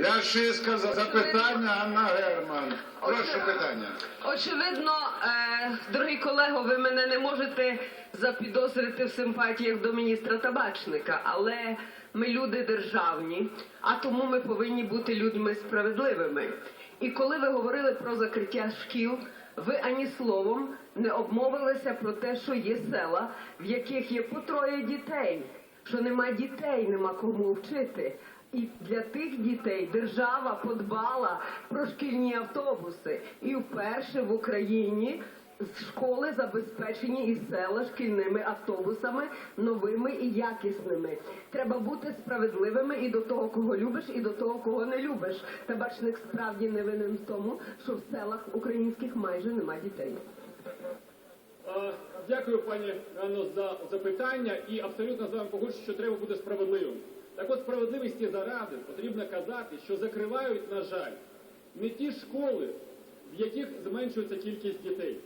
Ляшиська за запитання, Анна Герман. Прошу питання. Очевидно, е, дорогі колего, ви мене не можете запідозрити в симпатіях до міністра табачника, але ми люди державні, а тому ми повинні бути людьми справедливими. І коли ви говорили про закриття шкіл, ви ані словом не обмовилися про те, що є села, в яких є по троє дітей, що нема дітей, нема кому вчити. І для тих дітей держава подбала про шкільні автобуси. І вперше в Україні школи забезпечені і села шкільними автобусами новими і якісними. Треба бути справедливими і до того, кого любиш, і до того, кого не любиш. Табачник справді не винен в тому, що в селах українських майже нема дітей. А, Дякую, пані Анно, за запитання і абсолютно з вами погоджуюсь, що треба бути справедливим. Так от справедливості заради потрібно казати, що закривають, на жаль, не ті школи, в яких зменшується кількість дітей.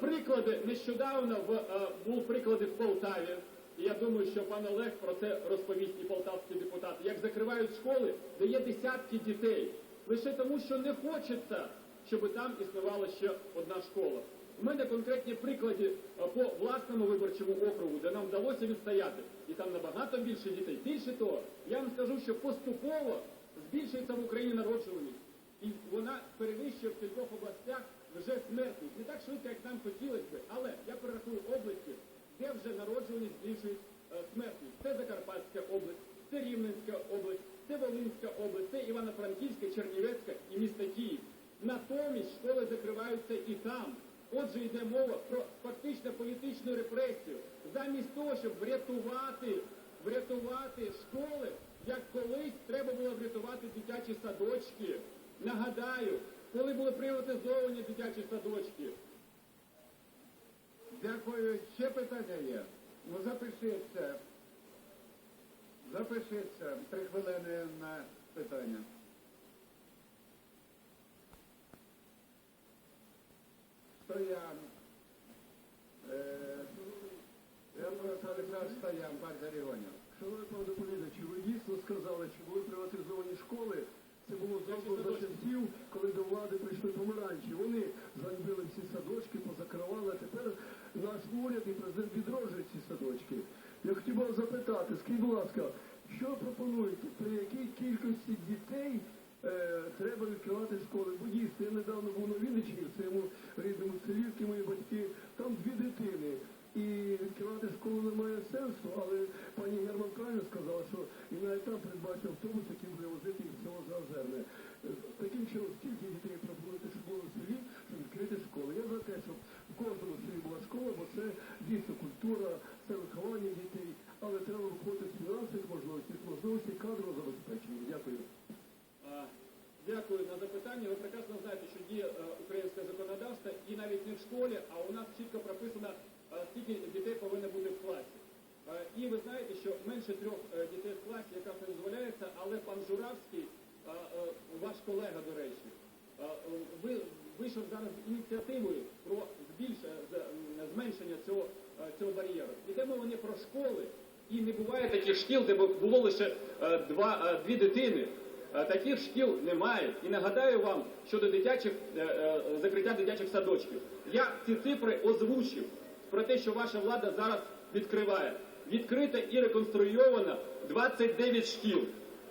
Приклади нещодавно в, а, був приклади в Полтаві. І я думаю, що пан Олег про це розповість і полтавський депутат. Як закривають школи, де є десятки дітей, лише тому, що не хочеться, щоб там існувала ще одна школа. У мене конкретні приклади по власному виборчому округу, де нам вдалося відстояти, і там набагато більше дітей. Більше того, я вам скажу, що поступово збільшується в Україні народжуваність. І вона перевищує в кількох областях вже смертність. Не так швидко, як нам хотілося би, але я перерахую області, де вже народжуваність збільшує е, смертність. Це Закарпатська область, це Рівненська область, це Волинська область, це Івано-Франківська, Чернівецька і місто Київ. Натомість школи закриваються і там. Отже, йде мова про фактично політичну репресію. Замість того, щоб врятувати, врятувати школи, як колись треба було врятувати дитячі садочки. Нагадаю, коли були приватизовані дитячі садочки. Дякую. Ще питання є. Ну запишіться. Запишіться. Три хвилини на питання. Стоян. Олександр Стоян, партія регіонів. Шановний пане доповідачу, ви дійсно сказали, що були приватизовані школи. Це було зроблено за часів, коли до влади прийшли помаранчі. Вони заньбили всі садочки, позакривали, а тепер наш уряд і президент відроджують ці садочки. Я хотів би запитати, скажіть, будь ласка, що пропонуєте, при якій кількості дітей е, треба відкривати школи? Бо дійсно, я недавно був на Вінниччині, в своєму рідному мої батьки, там дві дитини. І відкривати школу немає сенсу, але пані Герман правильно сказала, що і навіть там передбачив автобус, який буде возити їх всього за озерне. Е, Таким чином, скільки дітей пропонуєте, було в селі, щоб відкрити школи. Я за те, щоб в кожному селі була школа, бо це дійсно культура, це виховання дітей, але треба виходити з фінансових можливостей, з можливостей кадрового забезпечення. Дякую. А, Запитання. Ви прекрасно знаєте, що діє е, українське законодавство і навіть не в школі, а у нас чітко прописано, е, скільки дітей повинно бути в класі. Е, І ви знаєте, що менше трьох дітей в класі якраз не дозволяється, але пан Журавський, ваш колега, до речі, ви вийшов зараз з ініціативою про збільш- з- м, зменшення цього, цього бар'єру. Йде мова не про школи, і не буває таких шкіл, де було лише два, дві дитини. Е, Таких шкіл немає. І нагадаю вам щодо дитячих е, е, закриття дитячих садочків. Я ці цифри озвучив про те, що ваша влада зараз відкриває. Відкрита і реконструйована 29 шкіл.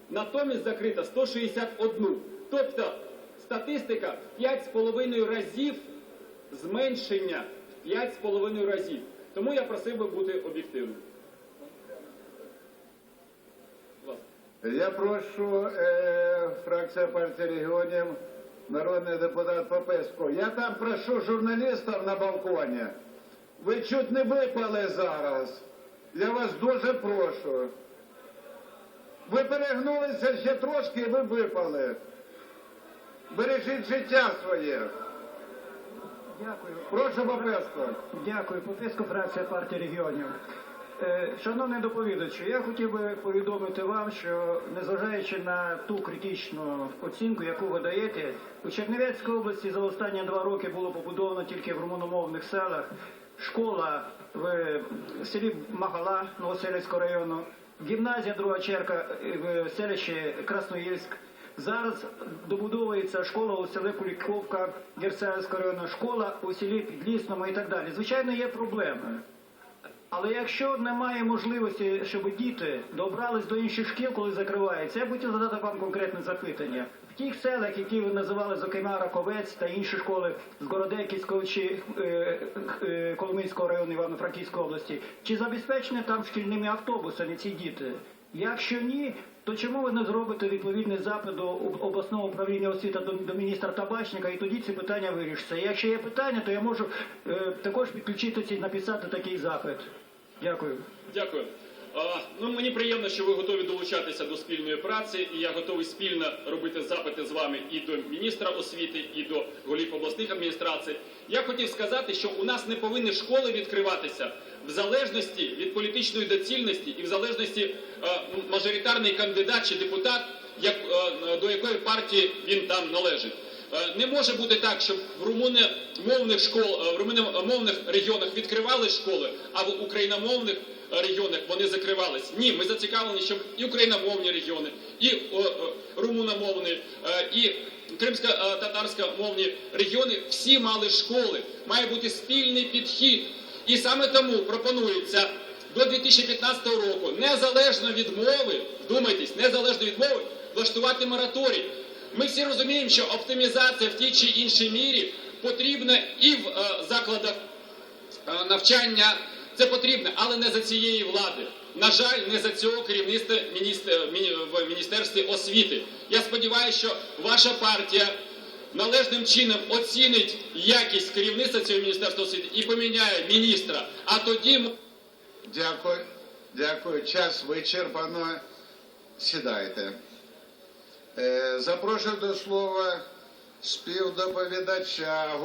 Натомість закрита 161. Тобто статистика 5,5 разів зменшення 5,5 разів. Тому я просив би бути об'єктивним. Будь ласка. Я прошу е, фракція партії регіонів, народний депутат Попеско. Я там прошу журналістів на балконі. Ви чуть не випали зараз. Я вас дуже прошу. Ви перегнулися ще трошки і ви випали. Бережіть життя своє. Дякую. Прошу Попеско. Дякую. Пописко фракція партії регіонів. Е, Шановний доповідачу, я хотів би повідомити вам, що незважаючи на ту критичну оцінку, яку ви даєте, у Чернівецькій області за останні два роки було побудовано тільки в румуномовних селах школа в селі Магала Новоселицького району, гімназія друга черга в селищі Красноїльськ. Зараз добудовується школа у селі Куліковка Герцаївського району, школа у селі Підлісному і так далі. Звичайно, є проблеми. Але якщо немає можливості, щоб діти добрались до інших шкіл, коли закриваються, я б хотів задати вам конкретне запитання. В тих селах, які ви називали, зокрема Раковець та інші школи з Городеківського чи е, е, Коломийського району Івано-Франківської області, чи забезпечені там шкільними автобусами ці діти? Якщо ні, то чому ви не зробите відповідний запит до обласного управління освіти до, до міністра Табачника і тоді ці питання вирішаться? Якщо є питання, то я можу е, також підключитися і написати такий запит. Дякую. Дякую. Ну, мені приємно, що ви готові долучатися до спільної праці, і я готовий спільно робити запити з вами і до міністра освіти, і до голів обласних адміністрацій. Я хотів сказати, що у нас не повинні школи відкриватися в залежності від політичної доцільності і в залежності е, мажоритарний кандидат чи депутат, як, е, до якої партії він там належить. Е, Не може бути так, щоб в румуномовних школ, е, в румуномовних регіонах відкривали школи, а в україномовних е, регіонах вони закривались. Ні, ми зацікавлені, щоб і україномовні регіони, і румуномовні, і кримсько-татарськомовні регіони всі мали школи. Має бути спільний підхід. І саме тому пропонується до 2015 року, незалежно від мови, вдумайтесь, незалежно від мови, влаштувати мораторій. Ми всі розуміємо, що оптимізація в тій чи іншій мірі потрібна і в е, закладах е, навчання. Це потрібно, але не за цієї влади. На жаль, не за цього керівництва в міністерстві освіти. Я сподіваюся, що ваша партія належним чином оцінить якість керівництва цього міністерства освіти і поміняє міністра. А тоді Дякую. Дякую. Час вичерпано. Сідайте. Е, запрошую до слова співдоповідача.